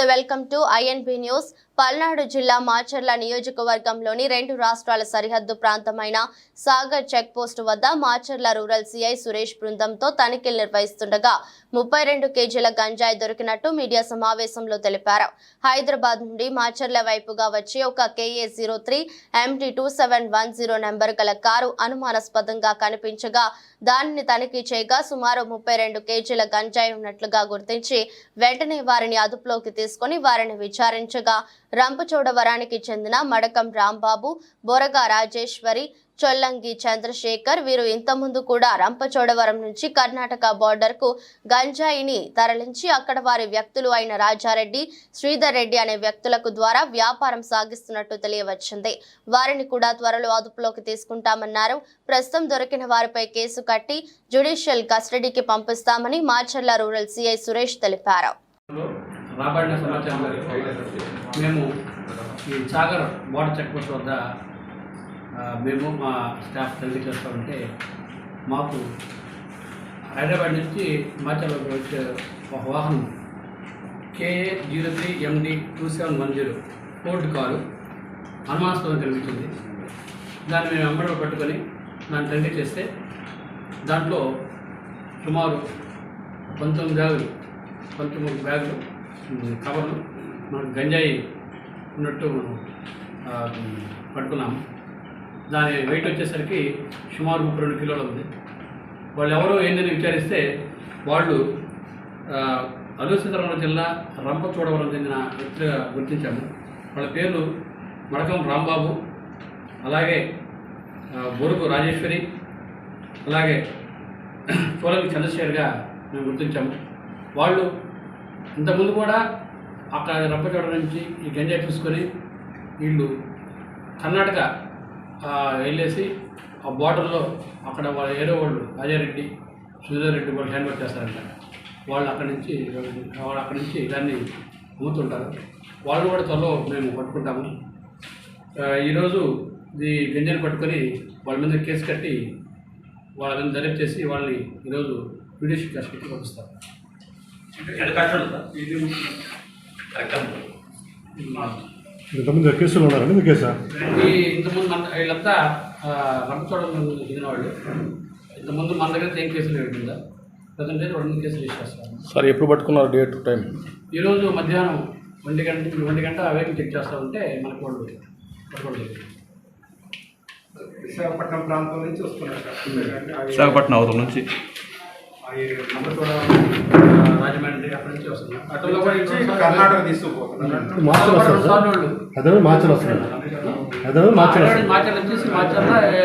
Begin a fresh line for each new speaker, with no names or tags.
So, welcome to INB News. Palnadu జిల్లా మాచర్ల నియోజకవర్గంలోని రెండు రాష్ట్రాల సరిహద్దు ప్రాంతమైన సాగర్ చెక్పోస్టు వద్ద మాచర్ల రూరల్ సిఐ సురేష్ బృందంతో తనిఖీలు నిర్వహిస్తుండగా ముప్పై రెండు కేజీల గంజాయి దొరికినట్టు మీడియా సమావేశంలో తెలిపారు. హైదరాబాద్ నుండి మాచర్ల వైపుగా వచ్చి ఒక KA zero three MT two seven one zero number గల కారు అనుమానాస్పదంగా కనిపించగా దానిని తనిఖీ చేయగా సుమారు ముప్పై రెండు కేజీల గంజాయి ఉన్నట్లుగా గుర్తించి వెంటనే వారిని అదుపులోకి తీసుకొని వారిని విచారించగా రంపచోడవరానికి చెందిన మడకం రాంబాబు బొరగ రాజేశ్వరి చొల్లంగి చంద్రశేఖర్ వీరు ఇంతకుముందు కూడా రంపచోడవరం నుంచి కర్ణాటక బార్డర్కు గంజాయిని తరలించి అక్కడ వారి వ్యక్తులు అయిన రాజారెడ్డి శ్రీధర్ రెడ్డి అనే వ్యక్తులకు ద్వారా వ్యాపారం సాగిస్తున్నట్టు తెలియవచ్చింది. వారిని కూడా త్వరలో అదుపులోకి తీసుకుంటామన్నారు. ప్రస్తుతం దొరికిన వారిపై కేసు కట్టి జ్యుడిషియల్ కస్టడీకి పంపిస్తామని మాచర్ల రూరల్ సిఐ సురేష్ తెలిపారు.
రాబడిన సమాచారం మేరకు మేము ఈ సాగర్ బోర్డర్ చెక్పోస్ట్ వద్ద మేము మా స్టాఫ్ తల్లి చేస్తూ ఉంటే మాకు హైదరాబాద్ నుంచి హిమాచల్ వచ్చే ఒక వాహనం KA zero three MD two seven one zero Ford car అనుమానాస్పదం కనిపించింది దాన్ని మేము వెంబడి పట్టుకొని దాన్ని తనిఖీ చేస్తే దాంట్లో సుమారు పంతొమ్మిది బ్యాగులు పంతొమ్మిది బ్యాగులు కవర్లు మనకు గంజాయి ఉన్నట్టు మనం పట్టుకున్నాము. దాని వెయిట్ వచ్చేసరికి సుమారు ముప్పై రెండు కిలోలు ఉంది. వాళ్ళు ఎవరో ఏందని విచారిస్తే వాళ్ళు ఆ, జిల్లా రంపచోడవరం చెందిన వ్యక్తులుగా గుర్తించాము. వాళ్ళ పేర్లు మడకం రాంబాబు అలాగే బొరుగు రాజేశ్వరి అలాగే చోళకి చంద్రశేఖర్గా మేము గుర్తించాము. వాళ్ళు ఇంతకుముందు కూడా అక్కడ రంపచోడ నుంచి ఈ గంజాయి తీసుకొని వీళ్ళు కర్ణాటక వెళ్ళేసి ఆ బార్డర్లో అక్కడ వాళ్ళ ఏరో వాళ్ళు రాజారెడ్డి సుధీర్ వాళ్ళు హ్యాండ్ వర్క్ చేస్తారంట. వాళ్ళు అక్కడి నుంచి వాళ్ళు అక్కడి నుంచి దాన్ని అమ్ముతుంటారు వాళ్ళు కూడా త్వరలో మేము పట్టుకుంటాము. ఈరోజు ఈ గంజాయిని పట్టుకొని వాళ్ళ మీద కేసు కట్టి వాళ్ళ మీద దర్యాప్తు చేసి వాళ్ళని ఈరోజు జ్యుడిషియల్ కస్టడీకి పంపిస్తారు.
ఇంతకుముందు కేసులు ఉన్నారండి మీ కేసా?
ఈ ఇంతకుముందు మన వీళ్ళంతా రంపచోడవరం చెందిన వాళ్ళు ఇంతకుముందు మన దగ్గర ఏం కేసులు పెట్టిందా ప్రజెంట్ అయితే రెండు కేసులు ఇచ్చేస్తాను
సార్ ఎప్పుడు పట్టుకున్నారు డేట్ టైం?
ఈరోజు మధ్యాహ్నం ఒంటి గంట నుంచి ఒంటి గంట వెహికల్ చెక్ చేస్తూ ఉంటే మనకు వాళ్ళు.
విశాఖపట్నం ప్రాంతం నుంచి వస్తున్నారు సార్. అవి-
విశాఖపట్నం అవతల నుంచి.
అవి
రాజమండ్రి అక్కడి నుంచి కూడా
కర్ణాటక
మార్చలు
మార్చలు వచ్చేసి మార్చాల